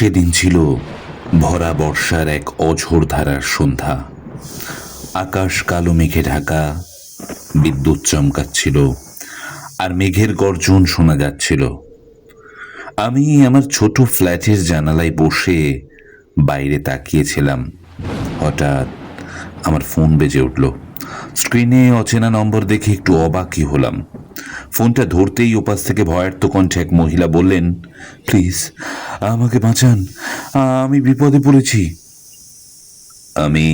সেদিন ছিল ভরা বর্ষার এক অঝোর ধারার সন্ধ্যা। আকাশ কালো মেঘে ঢাকা, বিদ্যুৎ চমকাচ্ছিল, আর মেঘের গর্জন শোনা যাচ্ছিল। আমি আমার ছোট ফ্ল্যাটের জানালায় বসে বাইরে তাকিয়েছিলাম। হঠাৎ আমার ফোন বেজে উঠল। স্ক্রিনে অচেনা নম্বর দেখে একটু অবাকই হলাম। ফোনটা ধরতেই ওপাশ থেকে ভয়ার্থ কণ্ঠে এক মহিলা বললেন, প্লিজ, আমাকে বাঁচান। আমি বিপদে পড়েছি। আমি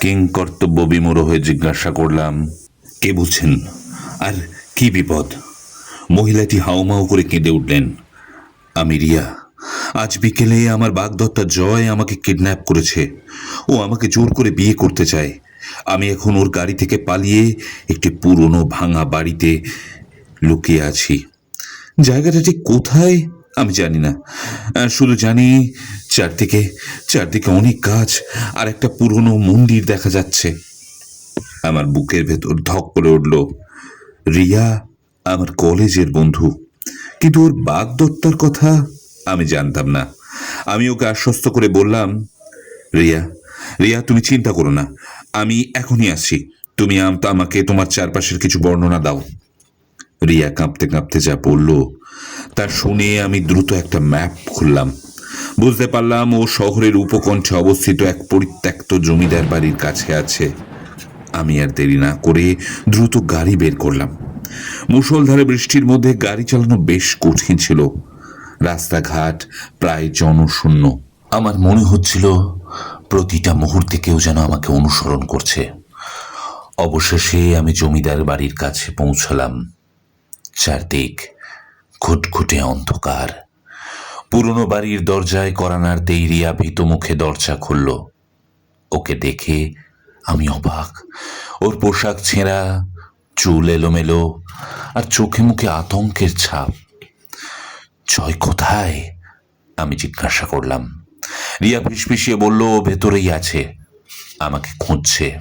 কিং কর্তব্য বিমূঢ় হয়ে জিজ্ঞাসা করলাম, কে বলছেন? আর কি বিপদ? মহিলাটি হাউমাউ করে কেঁদে উঠলেন, আমি রিয়া। আজ বিকেলে আমার বাগদত্তা জয় আমাকে কিডন্যাপ করেছে। ও আমাকে জোর করে বিয়ে করতে চায়। আমি এখন ওর গাড়ি থেকে পালিয়ে একটি পুরনো ভাঙা বাড়িতে লুকিয়ে আছি। জায়গাটা ঠিক কোথায় আমি জানি না। শুধু জানি চারদিকে চারদিকে অনেক গাছ আর একটা পুরনো মন্দির দেখা যাচ্ছে। আমার বুকের ভেতর ধক করে উঠল, রিয়া, আমার কলেজের বন্ধু। কিন্তু ওর বাগদত্তার কথা আমি জানতাম না। আমি ওকে আশ্বস্ত করে বললাম, রিয়া রিয়া, তুমি চিন্তা করো না। আমি এখনই আসছি। তুমি আমাকে তোমার চারপাশের কিছু বর্ণনা দাও। রিয়া কাঁপতে কাঁপতে যা বলল, তা শুনে আমি দ্রুত একটা ম্যাপ খুললাম। বুঝতে পারলাম ও শহরের উপকণ্ঠে অবস্থিত এক পরিত্যক্ত জমিদার বাড়ির কাছে আছে। আমি আর দেরি না করে দ্রুত গাড়ি বের করলাম। মুষলধারে বৃষ্টির মধ্যে গাড়ি চালানো বেশ কঠিন ছিল। রাস্তাঘাট প্রায় জনশূন্য। আমার মনে হচ্ছিল প্রতিটা মুহূর্তে কেউ যেন আমাকে অনুসরণ করছে। অবশেষে আমি জমিদার বাড়ির কাছে পৌঁছলাম। চারদিক ঘুটঘুটে অন্ধকার। পুরনো বাড়ির দরজায় করানার তেইরিয়া ভীত মুখে দরজা খুলল। ওকে দেখে আমি অবাক। ওর পোশাক ছেঁড়া, চুল এলোমেলো আর চোখে মুখে আতঙ্কের ছাপ। জয় কোথায়? আমি জিজ্ঞাসা করলাম। রিয়া ফিসফিসিয়ে বলল, ভেতরেই আছে, আমাকে খুঁজছে।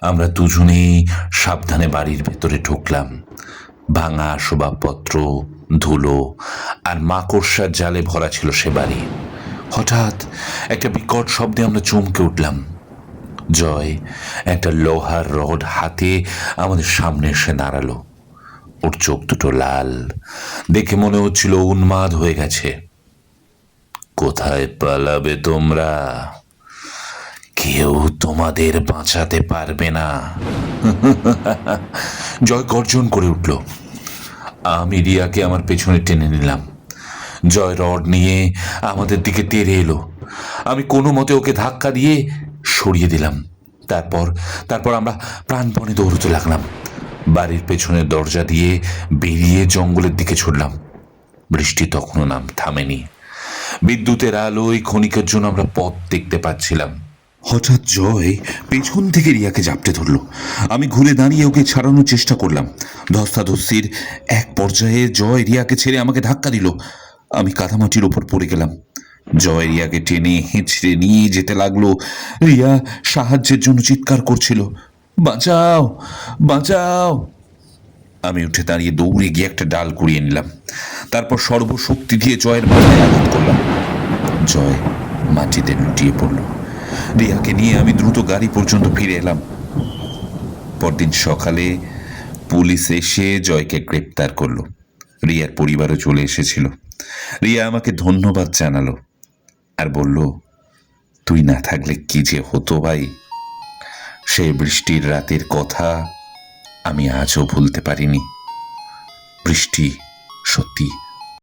আমরা দুজনেই সাবধানে বাড়ির ভেতরে ঢুকলাম। ভাঙা আসবাবপত্র ধুলো আর মাকড়সার জালে ভরা ছিল সে বাড়ি। হঠাৎ একটা বিকট শব্দে আমরা চমকে উঠলাম। জয় একটা লোহার রড হাতে আমাদের সামনে এসে দাঁড়াল ওর চোখ দুটো লাল, দেখে মনে হচ্ছিল উন্মাদ হয়ে গেছে। কোথায় পালাবে তোমরা? কেউ তোমাদের বাঁচাতে পারবে না। জয় গর্জন করে উঠল। আমি রিয়াকে আমার পেছনে টেনে নিলাম। জয় রড নিয়ে আমাদের দিকে তেড়ে এলো। আমি কোনো মতে ওকে ধাক্কা দিয়ে সরিয়ে দিলাম। তারপর তারপর আমরা প্রাণপণে দৌড়তে লাগলাম। বাড়ির পেছনের দরজা দিয়ে বেরিয়ে জঙ্গলের দিকে ছুটলাম। বৃষ্টি তখনও নাম থামেনি। বিদ্যুতের আলোয় ক্ষণিকের জন্য আমরা পথ দেখতে পাচ্ছিলাম। হঠাৎ জয় পেছন থেকে রিয়াকে জাপটে ধরলো। আমি ঘুরে দাঁড়িয়ে ওকে ছাড়ানোর চেষ্টা করলাম। ধস্তাধস্তির এক পর্যায়ে জয় রিয়াকে ছেড়ে আমাকে ধাক্কা দিল। আমি কাদামাটির ওপর পড়ে গেলাম। জয় রিয়াকে টেনে হেঁচড়ে নিয়ে যেতে লাগল। রিয়া সাহায্যের জন্য চিৎকার করছিল, বাঁচাও বাঁচাও। আমি উঠে দাঁড়িয়ে দৌড়ে গিয়ে একটা ডাল কুড়িয়ে নিলাম। তারপর সর্বশক্তি দিয়ে জয়ের মাথায় আঘাত করলাম। জয় মাটিতে লুটিয়ে পড়ল। রিয়াকে নিয়ে আমি দ্রুত গাড়ি পর্যন্ত ফিরে এলাম। পরদিন সকালে পুলিশ এসে জয়কে গ্রেপ্তার করল। রিয়ার পরিবারও চলে এসেছিল। রিয়া আমাকে ধন্যবাদ জানালো আর বলল, তুই না থাকলে কি যে হতো ভাই? সেই বৃষ্টির রাতের কথা আমি আজও ভুলতে পারিনি। বৃষ্টি সত্যি